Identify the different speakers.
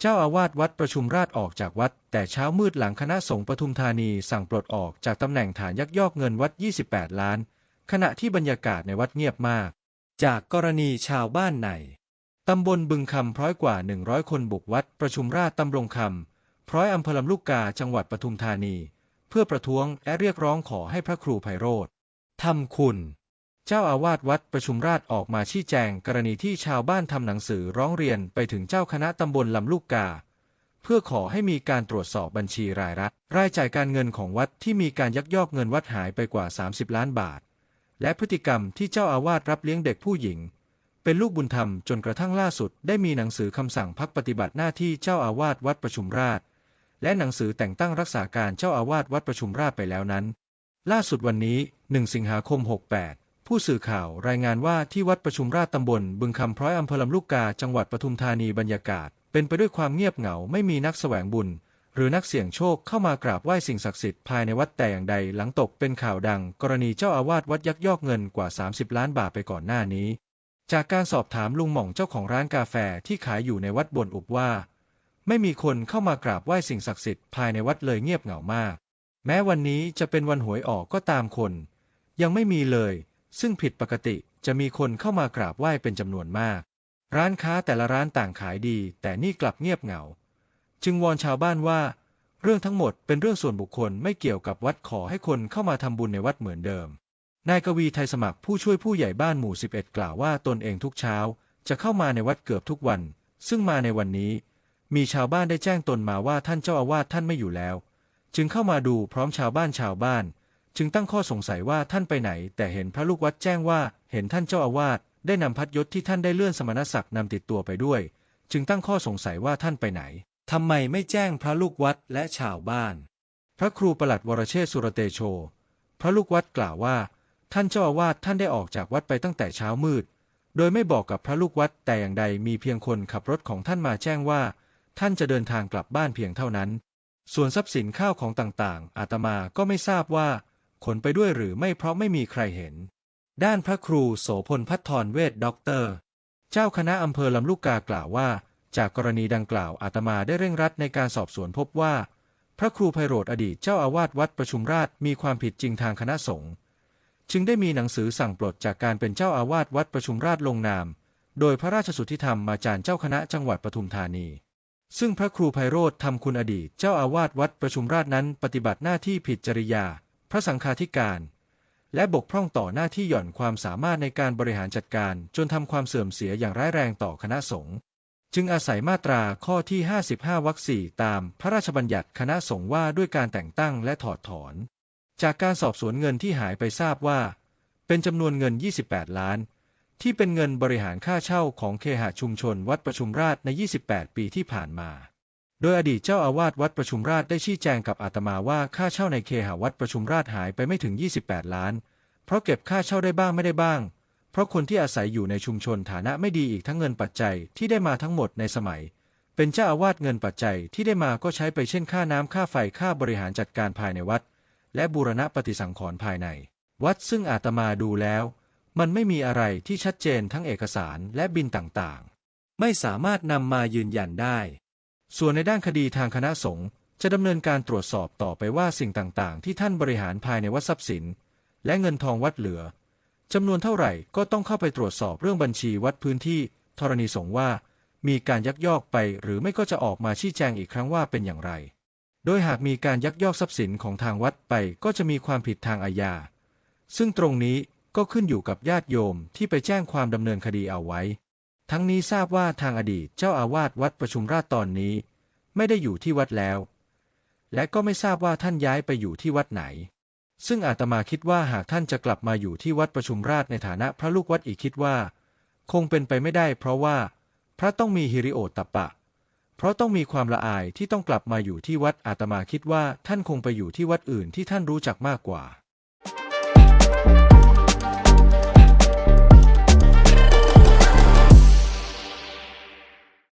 Speaker 1: เจ้าอาวาสวัดประชุมราชออกจากวัด แต่เช้ามืดหลังคณะสงฆ์ปทุมธานีสั่งปลดออกจากตำแหน่งฐานยักยอกเงินวัด 28 ล้าน ขณะที่บรรยากาศในวัดเงียบมาก จากกรณีชาวบ้านในตำบลบึงคำพร้อยกว่า 100 คนบุกวัดประชุมราชตำรงคำพร้อยอำเภอลำลูกกาจังหวัดปทุมธานี เพื่อประท้วงและเรียกร้องขอให้พระครูไพโรธทำคุณ เจ้าอาวาสวัดประชุมราชออกมาชี้แจงกรณีที่ชาวบ้านทำหนังสือร้องเรียนไปถึงเจ้าคณะตำบลลำลูกกา เพื่อขอให้มีการตรวจสอบบัญชีรายรับรายจ่ายการเงินของวัดที่มีการยักยอกเงินวัดหายไปกว่า 30 ล้านบาท และพฤติกรรมที่เจ้าอาวาสรับเลี้ยงเด็กผู้หญิง เป็นลูกบุญธรรมจนกระทั่งล่าสุด ได้มีหนังสือคำสั่งพักปฏิบัติหน้าที่เจ้าอาวาสวัดประชุมราชและหนังสือแต่งตั้งรักษาการเจ้าอาวาสวัดประชุมราชไปแล้วนั้น ล่าสุดวันนี้ 1 สิงหาคม 68 ผู้สื่อข่าวรายงานว่าที่วัดประชุมราชตำบลบึงคำพร้อยอำเภอลำลูกกาจังหวัดปทุมธานีบรรยากาศ เป็นไปด้วยความเงียบเหงาไม่มีนักแสวงบุญ หรือนักเสี่ยงโชคเข้ามากราบไหว้สิ่งศักดิ์สิทธิ์ภายในวัดแต่อย่างใดหลังตกเป็นข่าวดัง กรณีเจ้าอาวาสวัดยักยอกเงินกว่า 30 ล้านบาทไปก่อนหน้านี้ จากการสอบถามลุงหม่องเจ้าของร้านกาแฟที่ขายอยู่ในวัดบนอุบว่า ไม่มีคนเข้ามากราบไหว้สิ่งศักดิ์สิทธิ์ภายในวัดเลยเงียบเหงามาก แม้วันนี้จะเป็นวันหวยออกก็ตามคน ยังไม่มีเลย ซึ่งผิดปกติจะมีคนเข้ามากราบไหว้เป็นจำนวนมาก ร้านค้าแต่ละร้านต่างขายดี แต่นี่กลับเงียบเหงา จึงวอนชาวบ้านว่า เรื่องทั้งหมดเป็นเรื่องส่วนบุคคลไม่เกี่ยวกับวัดขอให้คนเข้ามาทำบุญในวัดเหมือนเดิม นายกวีไทยสมัครผู้ช่วยผู้ใหญ่บ้านหมู่ 11 กล่าวว่าตนเองทุกเช้า จะเข้ามาในวัดเกือบทุกวัน ซึ่งมาในวันนี้ มีชาวบ้านได้แจ้งตนมาว่าท่านเจ้าอาวาสท่านไม่อยู่แล้ว จึงเข้ามาดูพร้อมชาวบ้านชาวบ้าน จึงตั้งข้อสงสัยว่าท่านไปไหน แต่เห็นพระลูกวัดแจ้งว่า เห็นท่านเจ้าอาวาสได้นำพัดยศที่ท่านได้เลื่อนสมณศักดิ์นำติดตัวไปด้วย จึงตั้งข้อสงสัยว่าท่านไปไหนทำไมไม่แจ้งพระลูกวัดและชาวบ้าน พระครูประหลัดวรเชษฐ์สุรเตโช พระลูกวัดกล่าวว่า ท่านเจ้าอาวาสท่านได้ออกจากวัดไปตั้งแต่เช้ามืด โดยไม่บอกกับพระลูกวัดแต่อย่างใดมีเพียงคนขับรถของท่านมาแจ้งว่า ท่านจะเดินทางกลับบ้านเพียงเท่านั้น ส่วนทรัพย์สินข้าวของต่างๆ อาตมาก็ไม่ทราบว่า ขนไปด้วยหรือไม่เพราะไม่มีใครเห็น ด้านพระครูโสพลพัฒทรเวทด็อกเตอร์ เจ้าคณะอำเภอลำลูกกากล่าวว่า จากกรณีดังกล่าวอาตมาได้เร่งรัดในการสอบสวนพบว่า พระครูไพโรธอดีตเจ้าอาวาสวัดประชุมราชมีความผิดจริงทางคณะสงฆ์จึงได้มีหนังสือสั่งปลดจากการเป็นเจ้าอาวาสวัดประชุมราชลงนาม โดยพระราชสุทธิธรรมมาจารย์เจ้าคณะจังหวัดปทุมธานี ซึ่งพระครูไพโรธทำคุณอดีตเจ้าอาวาสวัดประชุมราชนั้นปฏิบัติหน้าที่ผิดจริยา พระสังฆาธิการ และบกพร่องต่อหน้าที่หย่อนความสามารถในการบริหารจัดการจนทำความเสื่อมเสียอย่างร้ายแรงต่อคณะสงฆ์จึงอาศัยมาตราข้อที่ 55 วรรคสี่ตามพระราชบัญญัติคณะสงฆ์ว่าด้วยการแต่งตั้งและถอดถอน จากการสอบสวนเงินที่หายไปทราบว่า เป็นจำนวนเงิน 28 ล้าน ที่เป็นเงินบริหารค่าเช่าของเคหะชุมชนวัดประชุมราชใน 28 ปีที่ผ่านมา โดยอดีตเจ้าอาวาสวัดประชุมราชได้ชี้แจงกับอาตมาว่าค่าเช่าในเคหะวัดประชุมราชหายไปไม่ถึง 28 ล้าน เพราะเก็บค่าเช่าได้บ้างไม่ได้บ้าง เพราะคนที่อาศัยอยู่ในชุมชนฐานะไม่ดีอีกทั้งเงินปัจจัยที่ได้มาทั้งหมดในสมัย เป็นเจ้าอาวาสเงินปัจจัยที่ได้มาก็ใช้ไปเช่นค่าน้ำค่าไฟค่าบริหารจัดการภายในวัด และบูรณะปฏิสังขรณ์ภายใน วัดซึ่งอาตมาดูแล้ว มันไม่มีอะไรที่ชัดเจนทั้งเอกสารและบินต่างๆ ไม่สามารถนำมายืนยันได้ ส่วนในด้านคดีทางคณะสงฆ์จะดำเนินการตรวจสอบต่อไปว่าสิ่งต่างๆ ที่ท่านบริหารภายในวัดทรัพย์สิน และเงินทองวัดเหลือจำนวนเท่าไหร่ก็ต้องเข้าไปตรวจสอบเรื่องบัญชีวัดพื้นที่ธรณีสงฆ์ว่า มีการยักยอกไปหรือไม่ก็จะออกมาชี้แจงอีกครั้งว่าเป็นอย่างไร โดยหากมีการยักยอกทรัพย์สินของทางวัดไปก็จะมีความผิดทางอาญาซึ่งตรงนี้ก็ขึ้นอยู่กับญาติโยมที่ไปแจ้งความดำเนินคดีเอาไว้ ทั้งนี้ทราบว่าทางอดีตเจ้าอาวาสวัดประชุมราชตอนนี้ ไม่ได้อยู่ที่วัดแล้ว และก็ไม่ทราบว่าท่านย้ายไปอยู่ที่วัดไหน ซึ่งอาตมาคิดว่าหากท่านจะกลับมาอยู่ที่วัดประชุมราชในฐานะพระลูกวัดอีกคิดว่า คงเป็นไปไม่ได้ เพราะว่า พระต้องมีฮิริโอตตปปะ เพราะต้องมีความละอายที่ต้องกลับมาอยู่ที่วัดอาตมาคิดว่าท่านคงไปอยู่ที่วัดอื่นที่ท่านรู้จักมากกว่า